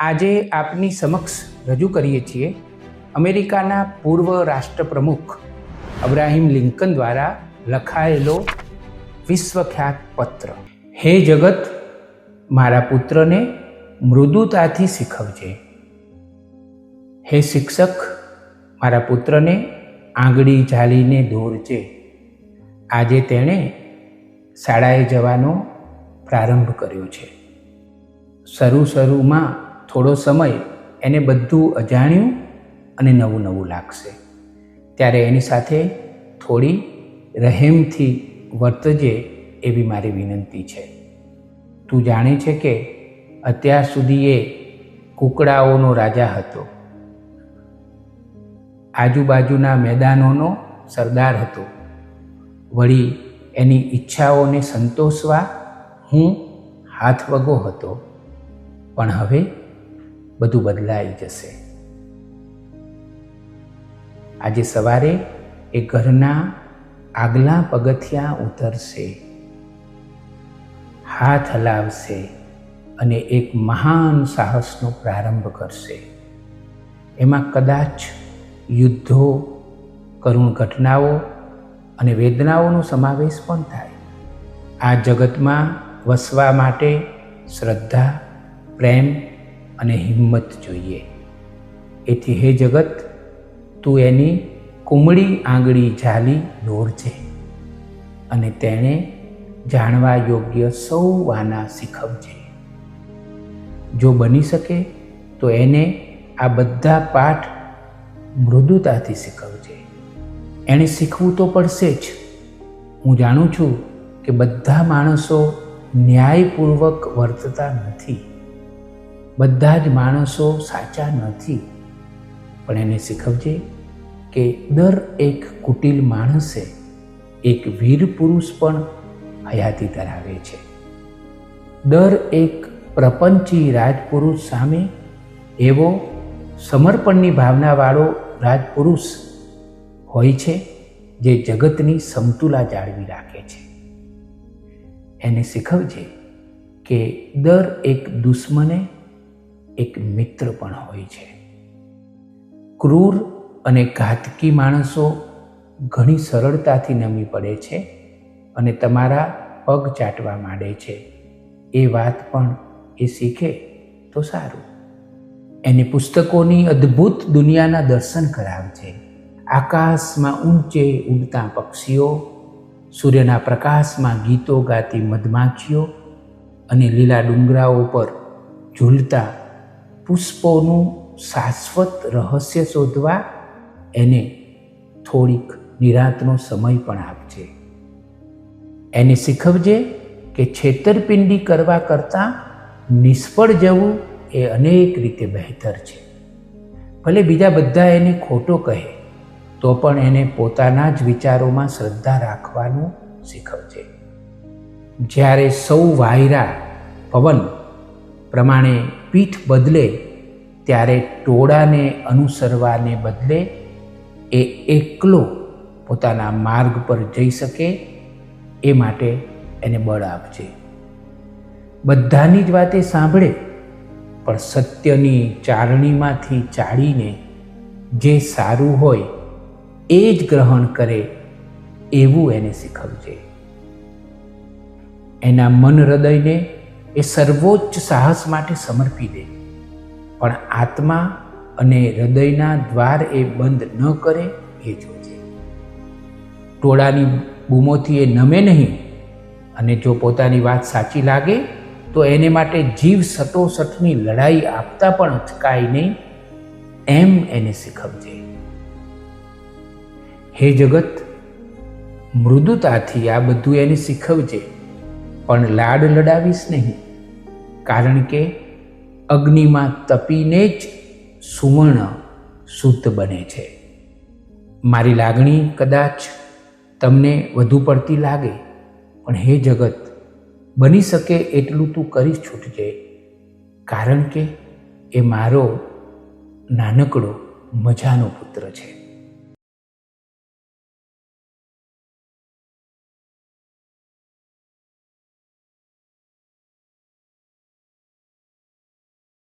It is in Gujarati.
આજે આપની સમક્ષ રજૂ કરીએ છીએ અમેરિકાના પૂર્વ રાષ્ટ્રપ્રમુખ અબ્રાહિમ લિંકન દ્વારા લખાયેલો વિશ્વખ્યાત પત્ર. હે જગત, મારા પુત્રને મૃદુતાથી શીખવજે. હે શિક્ષક, મારા પુત્રને આંગળી ઝાલીને દોરજે. આજે તેણે શાળાએ જવાનો પ્રારંભ કર્યો છે. શરૂ શરૂમાં થોડો સમય એને બધું અજાણ્યું અને નવું નવું લાગશે. ત્યારે એની સાથે થોડી રહેમથી વર્તજે એવી મારી વિનંતી છે. તું જાણે છે કે અત્યાર સુધી એ કુકડાઓનો રાજા હતો. આજુબાજુના મેદાનોનો સરદાર હતો. વળી એની ઈચ્છાઓને સંતોષવા હું હાથવગો હતો. પણ હવે બધું બદલાઈ જશે. આજે સવારે એ ઘરના આગલા પગથિયાં ઉતરશે, હાથ હલાવશે અને એક મહાન સાહસનો પ્રારંભ કરશે. એમાં કદાચ યુદ્ધો, કરુણ ઘટનાઓ અને વેદનાઓનો સમાવેશ પણ થાય. આ જગતમાં વસવા માટે શ્રદ્ધા, પ્રેમ અને હિંમત જોઈએ. એથી હે જગત, તું એની કુમળી આંગળી ઝાલી દોરજે અને તેણે જાણવા યોગ્ય સૌ વાના શીખવજે જો બની શકે, તો એને આ બધા પાઠ મૃદુતાથી શીખવજે એણે શીખવું તો પડશે જ. હું જાણું છું કે બધા માણસો ન્યાયપૂર્વક વર્તતા નથી. બધા જ માણસો સાચા નથી. પણ એને શીખવજે કે દર એક કુટિલ માણસે એક વીર પુરુષ પણ હયાતી ધરાવે છે. દર એક પ્રપંચી રાજપુરુષ સામે એવો સમર્પણની ભાવનાવાળો રાજપુરુષ હોય છે જે જગતની સમતુલા જાળવી રાખે છે. એને શીખવજે કે દર એક દુશ્મને એક મિત્ર પણ હોય છે. ક્રૂર અને ઘાતકી માણસો ઘણી સરળતાથી નમી પડે છે અને તમારા પગ ચાટવા માંડે છે. એ વાત પણ એ શીખે તો સારું. એને પુસ્તકોની અદ્ભુત દુનિયાના દર્શન કરાવજે. આકાશમાં ઊંચે ઉડતા પક્ષીઓ, સૂર્યના પ્રકાશમાં ગીતો ગાતી મધમાખીઓ અને લીલા ડુંગરાઓ પર ઝૂલતા પુષ્પોનું શાશ્વત રહસ્ય શોધવા એને થોડીક નિરાતનો સમય પણ આપજે. એને શીખવજે કે છેતરપિંડી કરવા કરતાં નિષ્ફળ જવું એ અનેક રીતે બહેતર છે. ભલે બીજા બધા એને ખોટો કહે, તો પણ એને પોતાના જ વિચારોમાં શ્રદ્ધા રાખવાનું શીખવજે. જ્યારે સૌ વાયરા પવન પ્રમાણે પીઠ બદલે, ત્યારે ટોળાને અનુસરવાને બદલે એ એકલો પોતાના માર્ગ પર જઈ શકે, એ માટે એને બળ આપજે. બધાની જ વાતે સાંભળે, પણ સત્યની ચારણીમાંથી ચાળીને જે સારું હોય, એ જ ગ્રહણ કરે, એવું એને શીખવજે. એના મન હૃદયને એ સર્વોચ્ચ સાહસ માટે સમર્પી દે. પણ આત્મા અને હૃદયના દ્વાર એ બંધ ન કરે એ જોજે. ટોળાની બૂમોથી એ નમે નહીં અને જો પોતાની વાત સાચી લાગે, તો એને માટે જીવ સટોસટની લડાઈ આપતા પણ અચકાય નહીં, એમ એને શીખવજે. હે જગત, મૃદુતાથી આ બધું એને શીખવજે. પણ લાડ લડાવીશ નહીં. કારણ કે અગ્નિમાં તપીને જ સુવર્ણ શુદ્ધ બને છે. મારી લાગણી કદાચ તમને વધુ પડતી લાગે, પણ હે જગત, બની શકે એટલું તું કરી છૂટજે. કારણ કે એ મારો નાનકડો મજાનો પુત્ર છે.